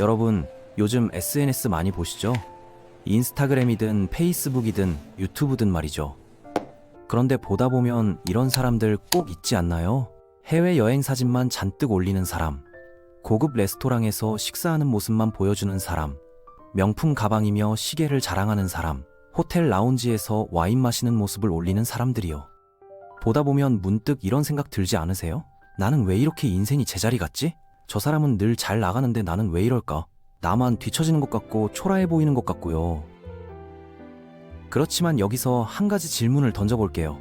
여러분, 요즘 SNS 많이 보시죠? 인스타그램이든 페이스북이든 유튜브든 말이죠. 그런데 보다 보면 이런 사람들 꼭 있지 않나요? 해외 여행 사진만 잔뜩 올리는 사람, 고급 레스토랑에서 식사하는 모습만 보여주는 사람, 명품 가방이며 시계를 자랑하는 사람, 호텔 라운지에서 와인 마시는 모습을 올리는 사람들이요. 보다 보면 문득 이런 생각 들지 않으세요? 나는 왜 이렇게 인생이 제자리 같지? 저 사람은 늘 잘 나가는데 나는 왜 이럴까? 나만 뒤처지는 것 같고 초라해 보이는 것 같고요. 그렇지만 여기서 한 가지 질문을 던져볼게요.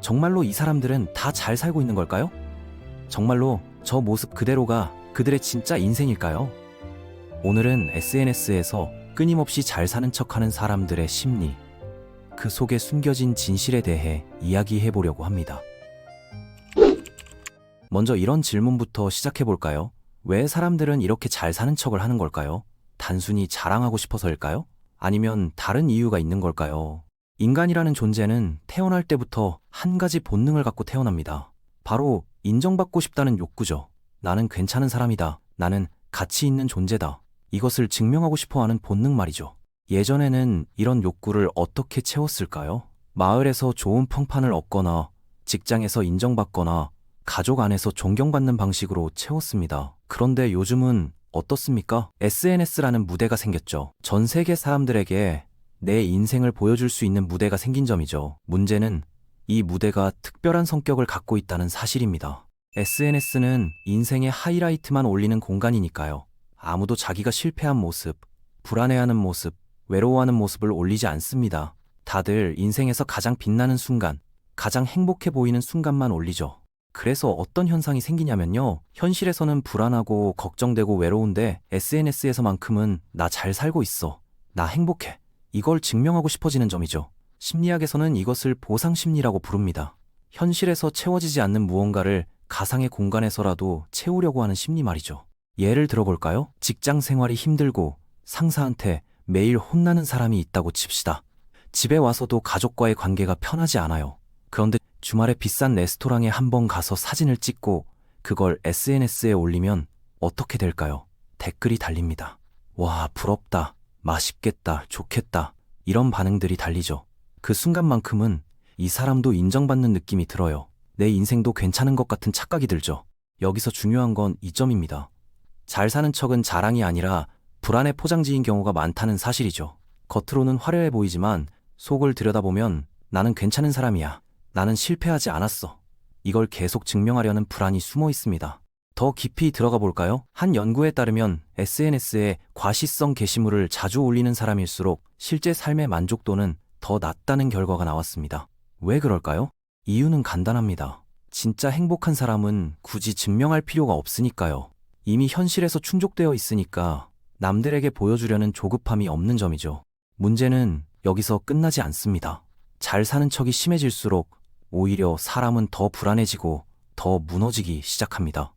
정말로 이 사람들은 다 잘 살고 있는 걸까요? 정말로 저 모습 그대로가 그들의 진짜 인생일까요? 오늘은 SNS에서 끊임없이 잘 사는 척 하는 사람들의 심리, 그 속에 숨겨진 진실에 대해 이야기해 보려고 합니다. 먼저 이런 질문부터 시작해 볼까요? 왜 사람들은 이렇게 잘 사는 척을 하는 걸까요? 단순히 자랑하고 싶어서일까요? 아니면 다른 이유가 있는 걸까요? 인간이라는 존재는 태어날 때부터 한 가지 본능을 갖고 태어납니다. 바로 인정받고 싶다는 욕구죠. 나는 괜찮은 사람이다. 나는 가치 있는 존재다. 이것을 증명하고 싶어 하는 본능 말이죠. 예전에는 이런 욕구를 어떻게 채웠을까요? 마을에서 좋은 평판을 얻거나 직장에서 인정받거나 가족 안에서 존경받는 방식으로 채웠습니다. 그런데 요즘은 어떻습니까? SNS라는 무대가 생겼죠. 전 세계 사람들에게 내 인생을 보여줄 수 있는 무대가 생긴 점이죠. 문제는 이 무대가 특별한 성격을 갖고 있다는 사실입니다. SNS는 인생의 하이라이트만 올리는 공간이니까요. 아무도 자기가 실패한 모습, 불안해하는 모습, 외로워하는 모습을 올리지 않습니다. 다들 인생에서 가장 빛나는 순간, 가장 행복해 보이는 순간만 올리죠. 그래서 어떤 현상이 생기냐면요. 현실에서는 불안하고 걱정되고 외로운데 SNS에서만큼은 나 잘 살고 있어. 나 행복해. 이걸 증명하고 싶어지는 점이죠. 심리학에서는 이것을 보상 심리라고 부릅니다. 현실에서 채워지지 않는 무언가를 가상의 공간에서라도 채우려고 하는 심리 말이죠. 예를 들어볼까요? 직장 생활이 힘들고 상사한테 매일 혼나는 사람이 있다고 칩시다. 집에 와서도 가족과의 관계가 편하지 않아요. 그런데 주말에 비싼 레스토랑에 한번 가서 사진을 찍고 그걸 SNS에 올리면 어떻게 될까요? 댓글이 달립니다. 와, 부럽다. 맛있겠다. 좋겠다. 이런 반응들이 달리죠. 그 순간만큼은 이 사람도 인정받는 느낌이 들어요. 내 인생도 괜찮은 것 같은 착각이 들죠. 여기서 중요한 건 이 점입니다. 잘 사는 척은 자랑이 아니라 불안의 포장지인 경우가 많다는 사실이죠. 겉으로는 화려해 보이지만 속을 들여다보면 나는 괜찮은 사람이야. 나는 실패하지 않았어. 이걸 계속 증명하려는 불안이 숨어 있습니다. 더 깊이 들어가 볼까요? 한 연구에 따르면 SNS에 과시성 게시물을 자주 올리는 사람일수록 실제 삶의 만족도는 더 낮다는 결과가 나왔습니다. 왜 그럴까요? 이유는 간단합니다. 진짜 행복한 사람은 굳이 증명할 필요가 없으니까요. 이미 현실에서 충족되어 있으니까 남들에게 보여주려는 조급함이 없는 점이죠. 문제는 여기서 끝나지 않습니다. 잘 사는 척이 심해질수록 오히려 사람은 더 불안해지고 더 무너지기 시작합니다.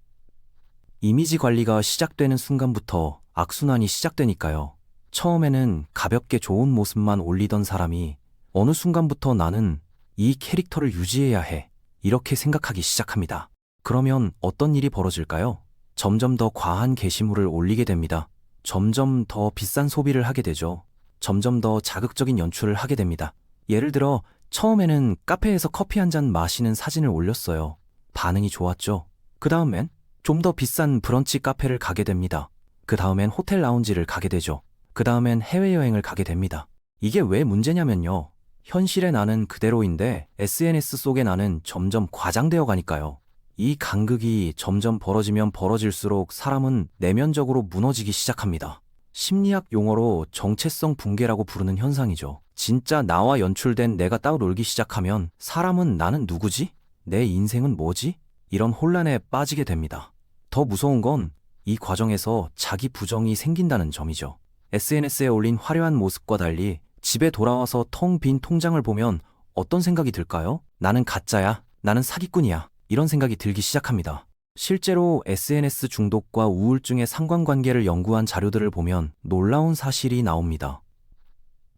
이미지 관리가 시작되는 순간부터 악순환이 시작되니까요. 처음에는 가볍게 좋은 모습만 올리던 사람이 어느 순간부터 나는 이 캐릭터를 유지해야 해. 이렇게 생각하기 시작합니다. 그러면 어떤 일이 벌어질까요? 점점 더 과한 게시물을 올리게 됩니다. 점점 더 비싼 소비를 하게 되죠. 점점 더 자극적인 연출을 하게 됩니다. 예를 들어, 처음에는 카페에서 커피 한 잔 마시는 사진을 올렸어요. 반응이 좋았죠. 그 다음엔 좀 더 비싼 브런치 카페를 가게 됩니다. 그 다음엔 호텔 라운지를 가게 되죠. 그 다음엔 해외여행을 가게 됩니다. 이게 왜 문제냐면요. 현실의 나는 그대로인데 SNS 속의 나는 점점 과장되어 가니까요. 이 간극이 점점 벌어지면 벌어질수록 사람은 내면적으로 무너지기 시작합니다. 심리학 용어로 정체성 붕괴라고 부르는 현상이죠. 진짜 나와 연출된 내가 따돌기 시작하면 사람은 나는 누구지? 내 인생은 뭐지? 이런 혼란에 빠지게 됩니다. 더 무서운 건 이 과정에서 자기 부정이 생긴다는 점이죠. SNS에 올린 화려한 모습과 달리 집에 돌아와서 텅 빈 통장을 보면 어떤 생각이 들까요? 나는 가짜야. 나는 사기꾼이야. 이런 생각이 들기 시작합니다. 실제로 SNS 중독과 우울증의 상관관계를 연구한 자료들을 보면 놀라운 사실이 나옵니다.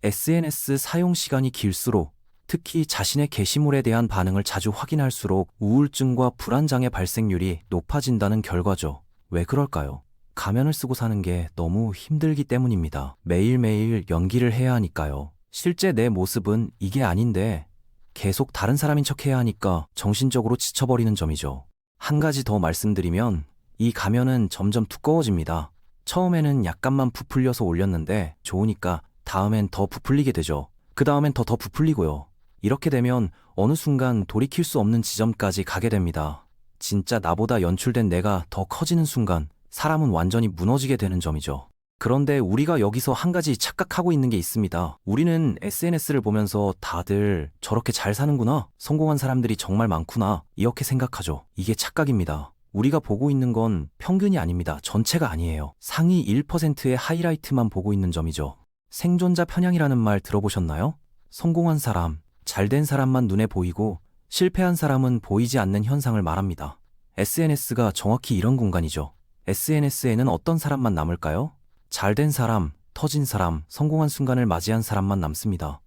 SNS 사용 시간이 길수록 특히 자신의 게시물에 대한 반응을 자주 확인할수록 우울증과 불안장애 발생률이 높아진다는 결과죠. 왜 그럴까요? 가면을 쓰고 사는 게 너무 힘들기 때문입니다. 매일매일 연기를 해야 하니까요. 실제 내 모습은 이게 아닌데 계속 다른 사람인 척 해야 하니까 정신적으로 지쳐버리는 점이죠. 한 가지 더 말씀드리면 이 가면은 점점 두꺼워집니다. 처음에는 약간만 부풀려서 올렸는데 좋으니까 다음엔 더 부풀리게 되죠. 그 다음엔 더 더 부풀리고요. 이렇게 되면 어느 순간 돌이킬 수 없는 지점까지 가게 됩니다. 진짜 나보다 연출된 내가 더 커지는 순간 사람은 완전히 무너지게 되는 점이죠. 그런데 우리가 여기서 한 가지 착각하고 있는 게 있습니다. 우리는 SNS를 보면서 다들 저렇게 잘 사는구나, 성공한 사람들이 정말 많구나, 이렇게 생각하죠. 이게 착각입니다. 우리가 보고 있는 건 평균이 아닙니다. 전체가 아니에요. 상위 1%의 하이라이트만 보고 있는 점이죠. 생존자 편향이라는 말 들어보셨나요? 성공한 사람, 잘된 사람만 눈에 보이고 실패한 사람은 보이지 않는 현상을 말합니다. SNS가 정확히 이런 공간이죠. SNS에는 어떤 사람만 남을까요? 잘된 사람, 터진 사람, 성공한 순간을 맞이한 사람만 남습니다.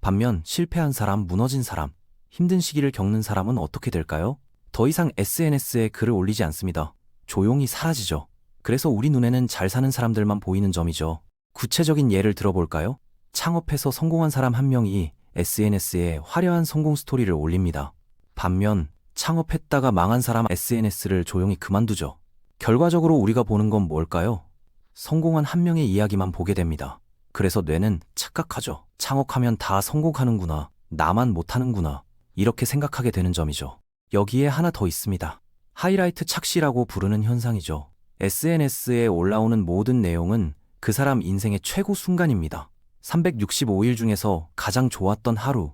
반면 실패한 사람, 무너진 사람, 힘든 시기를 겪는 사람은 어떻게 될까요? 더 이상 SNS에 글을 올리지 않습니다. 조용히 사라지죠. 그래서 우리 눈에는 잘 사는 사람들만 보이는 점이죠. 구체적인 예를 들어볼까요? 창업해서 성공한 사람 한 명이 SNS에 화려한 성공 스토리를 올립니다. 반면 창업했다가 망한 사람 SNS를 조용히 그만두죠. 결과적으로 우리가 보는 건 뭘까요? 성공한 한 명의 이야기만 보게 됩니다. 그래서 뇌는 착각하죠. 창업하면 다 성공하는구나. 나만 못하는구나. 이렇게 생각하게 되는 점이죠. 여기에 하나 더 있습니다. 하이라이트 착시라고 부르는 현상이죠. SNS에 올라오는 모든 내용은 그 사람 인생의 최고 순간입니다. 365일 중에서 가장 좋았던 하루,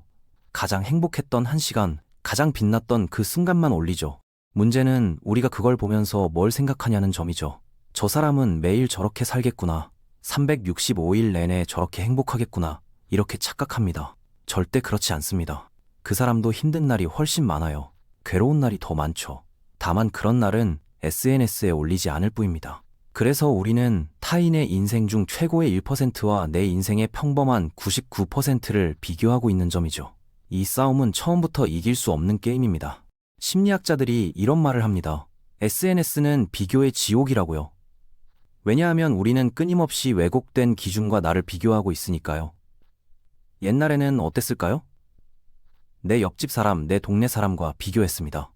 가장 행복했던 한 시간, 가장 빛났던 그 순간만 올리죠. 문제는 우리가 그걸 보면서 뭘 생각하냐는 점이죠. 저 사람은 매일 저렇게 살겠구나. 365일 내내 저렇게 행복하겠구나. 이렇게 착각합니다. 절대 그렇지 않습니다. 그 사람도 힘든 날이 훨씬 많아요. 괴로운 날이 더 많죠. 다만 그런 날은 SNS에 올리지 않을 뿐입니다. 그래서 우리는 타인의 인생 중 최고의 1%와 내 인생의 평범한 99%를 비교하고 있는 점이죠. 이 싸움은 처음부터 이길 수 없는 게임입니다. 심리학자들이 이런 말을 합니다. SNS는 비교의 지옥이라고요. 왜냐하면 우리는 끊임없이 왜곡된 기준과 나를 비교하고 있으니까요. 옛날에는 어땠을까요? 내 옆집 사람, 내 동네 사람과 비교했습니다.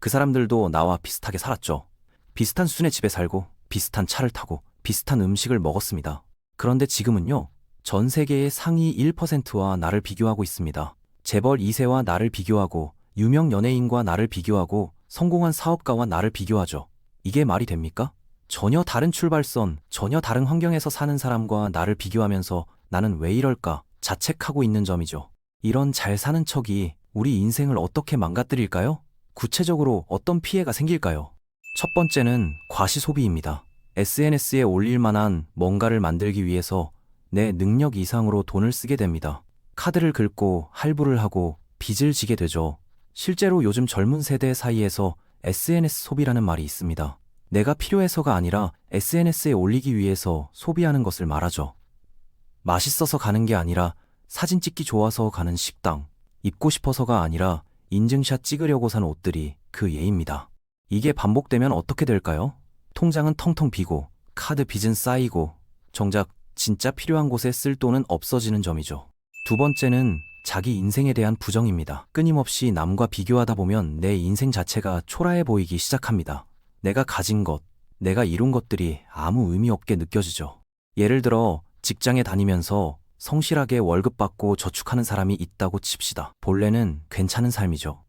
그 사람들도 나와 비슷하게 살았죠. 비슷한 수준의 집에 살고, 비슷한 차를 타고, 비슷한 음식을 먹었습니다. 그런데 지금은요, 전 세계의 상위 1%와 나를 비교하고 있습니다. 재벌 2세와 나를 비교하고, 유명 연예인과 나를 비교하고, 성공한 사업가와 나를 비교하죠. 이게 말이 됩니까? 전혀 다른 출발선, 전혀 다른 환경에서 사는 사람과 나를 비교하면서 나는 왜 이럴까 자책하고 있는 점이죠. 이런 잘 사는 척이 우리 인생을 어떻게 망가뜨릴까요? 구체적으로 어떤 피해가 생길까요? 첫 번째는 과시 소비입니다. SNS에 올릴 만한 뭔가를 만들기 위해서 내 능력 이상으로 돈을 쓰게 됩니다. 카드를 긁고 할부를 하고 빚을 지게 되죠. 실제로 요즘 젊은 세대 사이에서 SNS 소비라는 말이 있습니다. 내가 필요해서가 아니라 SNS에 올리기 위해서 소비하는 것을 말하죠. 맛있어서 가는 게 아니라 사진 찍기 좋아서 가는 식당, 입고 싶어서가 아니라 인증샷 찍으려고 산 옷들이 그 예입니다. 이게 반복되면 어떻게 될까요? 통장은 텅텅 비고, 카드 빚은 쌓이고, 정작 진짜 필요한 곳에 쓸 돈은 없어지는 점이죠. 두 번째는 자기 인생에 대한 부정입니다. 끊임없이 남과 비교하다 보면 내 인생 자체가 초라해 보이기 시작합니다. 내가 가진 것, 내가 이룬 것들이 아무 의미 없게 느껴지죠. 예를 들어 직장에 다니면서 성실하게 월급 받고 저축하는 사람이 있다고 칩시다. 본래는 괜찮은 삶이죠.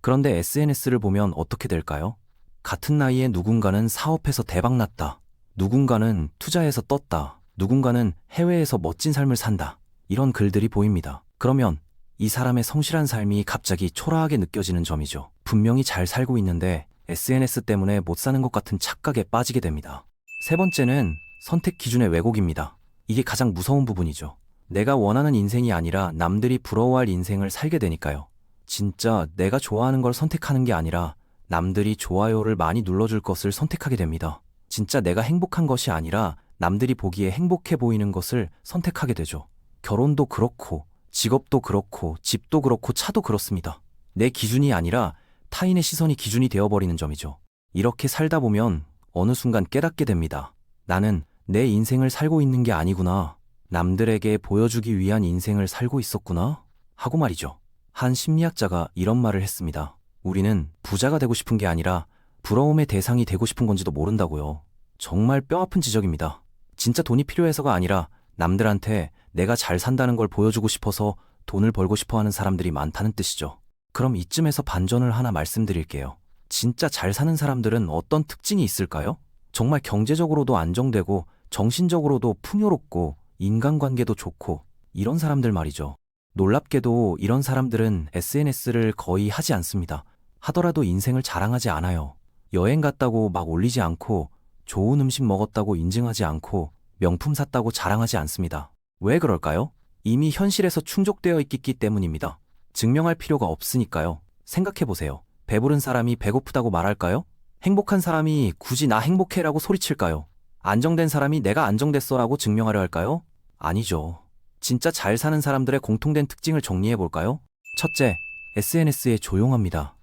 그런데 SNS를 보면 어떻게 될까요? 같은 나이에 누군가는 사업해서 대박 났다. 누군가는 투자해서 떴다. 누군가는 해외에서 멋진 삶을 산다. 이런 글들이 보입니다. 그러면 이 사람의 성실한 삶이 갑자기 초라하게 느껴지는 점이죠. 분명히 잘 살고 있는데 SNS 때문에 못 사는 것 같은 착각에 빠지게 됩니다. 세 번째는 선택 기준의 왜곡입니다. 이게 가장 무서운 부분이죠. 내가 원하는 인생이 아니라 남들이 부러워할 인생을 살게 되니까요. 진짜 내가 좋아하는 걸 선택하는 게 아니라 남들이 좋아요를 많이 눌러줄 것을 선택하게 됩니다. 진짜 내가 행복한 것이 아니라 남들이 보기에 행복해 보이는 것을 선택하게 되죠. 결혼도 그렇고, 직업도 그렇고, 집도 그렇고, 차도 그렇습니다. 내 기준이 아니라 타인의 시선이 기준이 되어버리는 점이죠. 이렇게 살다 보면 어느 순간 깨닫게 됩니다. 나는 내 인생을 살고 있는 게 아니구나. 남들에게 보여주기 위한 인생을 살고 있었구나. 하고 말이죠. 한 심리학자가 이런 말을 했습니다. 우리는 부자가 되고 싶은 게 아니라 부러움의 대상이 되고 싶은 건지도 모른다고요. 정말 뼈 아픈 지적입니다. 진짜 돈이 필요해서가 아니라 남들한테 내가 잘 산다는 걸 보여주고 싶어서 돈을 벌고 싶어 하는 사람들이 많다는 뜻이죠. 그럼 이쯤에서 반전을 하나 말씀드릴게요. 진짜 잘 사는 사람들은 어떤 특징이 있을까요? 정말 경제적으로도 안정되고 정신적으로도 풍요롭고 인간관계도 좋고 이런 사람들 말이죠. 놀랍게도 이런 사람들은 SNS를 거의 하지 않습니다. 하더라도 인생을 자랑하지 않아요. 여행 갔다고 막 올리지 않고 좋은 음식 먹었다고 인증하지 않고 명품 샀다고 자랑하지 않습니다. 왜 그럴까요? 이미 현실에서 충족되어 있기 때문입니다. 증명할 필요가 없으니까요. 생각해 보세요. 배부른 사람이 배고프다고 말할까요? 행복한 사람이 굳이 나 행복해라고 소리칠까요? 안정된 사람이 내가 안정됐어라고 증명하려 할까요? 아니죠. 진짜 잘 사는 사람들의 공통된 특징을 정리해 볼까요? 첫째, SNS에 조용합니다.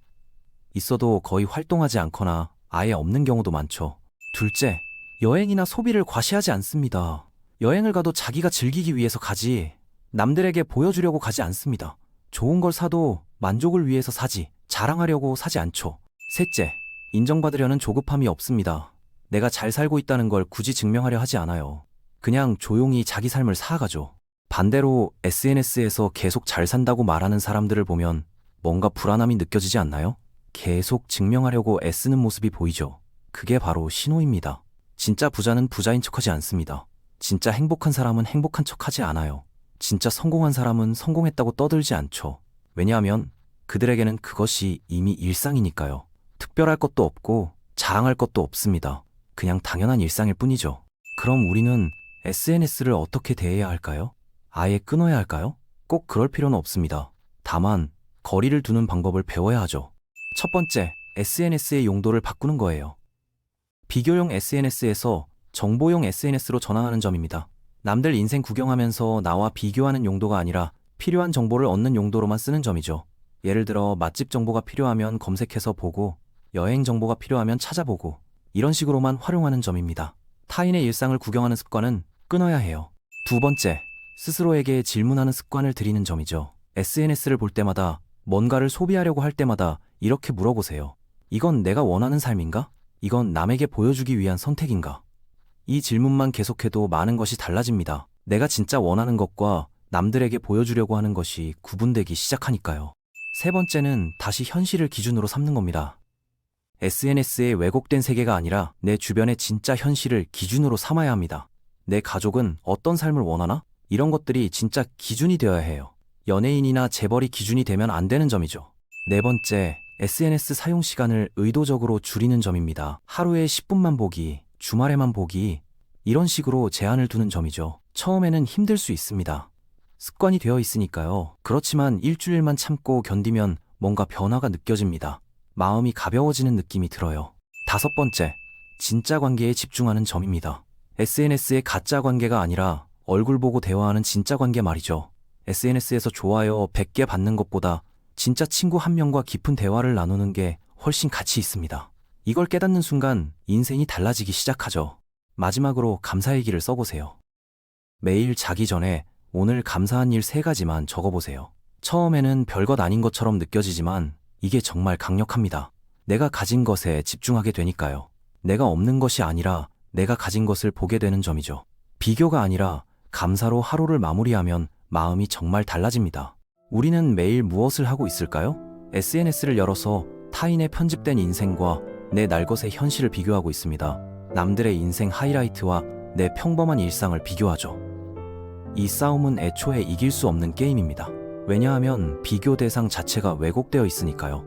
있어도 거의 활동하지 않거나 아예 없는 경우도 많죠. 둘째, 여행이나 소비를 과시하지 않습니다. 여행을 가도 자기가 즐기기 위해서 가지, 남들에게 보여주려고 가지 않습니다. 좋은 걸 사도 만족을 위해서 사지, 자랑하려고 사지 않죠. 셋째, 인정받으려는 조급함이 없습니다. 내가 잘 살고 있다는 걸 굳이 증명하려 하지 않아요. 그냥 조용히 자기 삶을 살아가죠. 반대로 SNS에서 계속 잘 산다고 말하는 사람들을 보면 뭔가 불안함이 느껴지지 않나요? 계속 증명하려고 애쓰는 모습이 보이죠. 그게 바로 신호입니다. 진짜 부자는 부자인 척하지 않습니다. 진짜 행복한 사람은 행복한 척하지 않아요. 진짜 성공한 사람은 성공했다고 떠들지 않죠. 왜냐하면 그들에게는 그것이 이미 일상이니까요. 특별할 것도 없고 자랑할 것도 없습니다. 그냥 당연한 일상일 뿐이죠. 그럼 우리는 SNS를 어떻게 대해야 할까요? 아예 끊어야 할까요? 꼭 그럴 필요는 없습니다. 다만 거리를 두는 방법을 배워야 하죠. 첫 번째, SNS의 용도를 바꾸는 거예요. 비교용 SNS에서 정보용 SNS로 전환하는 점입니다. 남들 인생 구경하면서 나와 비교하는 용도가 아니라 필요한 정보를 얻는 용도로만 쓰는 점이죠. 예를 들어 맛집 정보가 필요하면 검색해서 보고 여행 정보가 필요하면 찾아보고 이런 식으로만 활용하는 점입니다. 타인의 일상을 구경하는 습관은 끊어야 해요. 두 번째, 스스로에게 질문하는 습관을 들이는 점이죠. SNS를 볼 때마다 뭔가를 소비하려고 할 때마다 이렇게 물어보세요. 이건 내가 원하는 삶인가? 이건 남에게 보여주기 위한 선택인가? 이 질문만 계속해도 많은 것이 달라집니다. 내가 진짜 원하는 것과 남들에게 보여주려고 하는 것이 구분되기 시작하니까요. 세 번째는 다시 현실을 기준으로 삼는 겁니다. SNS의 왜곡된 세계가 아니라 내 주변의 진짜 현실을 기준으로 삼아야 합니다. 내 가족은 어떤 삶을 원하나? 이런 것들이 진짜 기준이 되어야 해요. 연예인이나 재벌이 기준이 되면 안 되는 점이죠. 네 번째, SNS 사용 시간을 의도적으로 줄이는 점입니다. 하루에 10분만 보기, 주말에만 보기, 이런 식으로 제한을 두는 점이죠. 처음에는 힘들 수 있습니다. 습관이 되어 있으니까요. 그렇지만 일주일만 참고 견디면 뭔가 변화가 느껴집니다. 마음이 가벼워지는 느낌이 들어요. 다섯 번째, 진짜 관계에 집중하는 점입니다. SNS의 가짜 관계가 아니라 얼굴 보고 대화하는 진짜 관계 말이죠. SNS에서 좋아요 100개 받는 것보다 진짜 친구 한 명과 깊은 대화를 나누는 게 훨씬 가치 있습니다. 이걸 깨닫는 순간 인생이 달라지기 시작하죠. 마지막으로 감사일기를 써보세요. 매일 자기 전에 오늘 감사한 일 세 가지만 적어보세요. 처음에는 별것 아닌 것처럼 느껴지지만 이게 정말 강력합니다. 내가 가진 것에 집중하게 되니까요. 내가 없는 것이 아니라 내가 가진 것을 보게 되는 점이죠. 비교가 아니라 감사로 하루를 마무리하면 마음이 정말 달라집니다. 우리는 매일 무엇을 하고 있을까요? SNS를 열어서 타인의 편집된 인생과 내 날것의 현실을 비교하고 있습니다. 남들의 인생 하이라이트와 내 평범한 일상을 비교하죠. 이 싸움은 애초에 이길 수 없는 게임입니다. 왜냐하면 비교 대상 자체가 왜곡되어 있으니까요.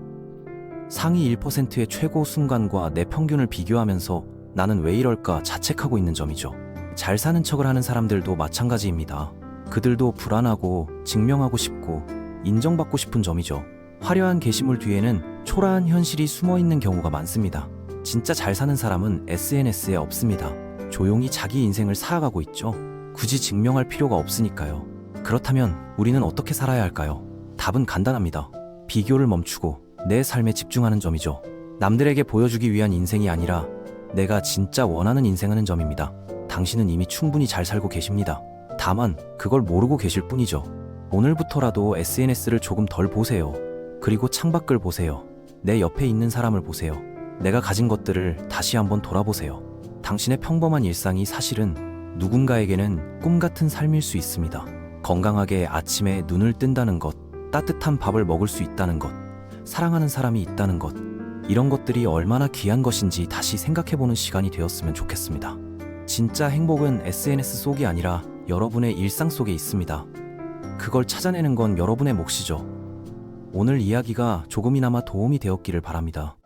상위 1%의 최고 순간과 내 평균을 비교하면서 나는 왜 이럴까 자책하고 있는 점이죠. 잘 사는 척을 하는 사람들도 마찬가지입니다. 그들도 불안하고 증명하고 싶고 인정받고 싶은 점이죠. 화려한 게시물 뒤에는 초라한 현실이 숨어 있는 경우가 많습니다. 진짜 잘 사는 사람은 SNS에 없습니다. 조용히 자기 인생을 살아가고 있죠. 굳이 증명할 필요가 없으니까요. 그렇다면 우리는 어떻게 살아야 할까요? 답은 간단합니다. 비교를 멈추고 내 삶에 집중하는 점이죠. 남들에게 보여주기 위한 인생이 아니라 내가 진짜 원하는 인생하는 점입니다. 당신은 이미 충분히 잘 살고 계십니다. 다만 그걸 모르고 계실 뿐이죠. 오늘부터라도 SNS를 조금 덜 보세요. 그리고 창밖을 보세요. 내 옆에 있는 사람을 보세요. 내가 가진 것들을 다시 한번 돌아보세요. 당신의 평범한 일상이 사실은 누군가에게는 꿈 같은 삶일 수 있습니다. 건강하게 아침에 눈을 뜬다는 것, 따뜻한 밥을 먹을 수 있다는 것, 사랑하는 사람이 있다는 것, 이런 것들이 얼마나 귀한 것인지 다시 생각해보는 시간이 되었으면 좋겠습니다. 진짜 행복은 SNS 속이 아니라 여러분의 일상 속에 있습니다. 그걸 찾아내는 건 여러분의 몫이죠. 오늘 이야기가 조금이나마 도움이 되었기를 바랍니다.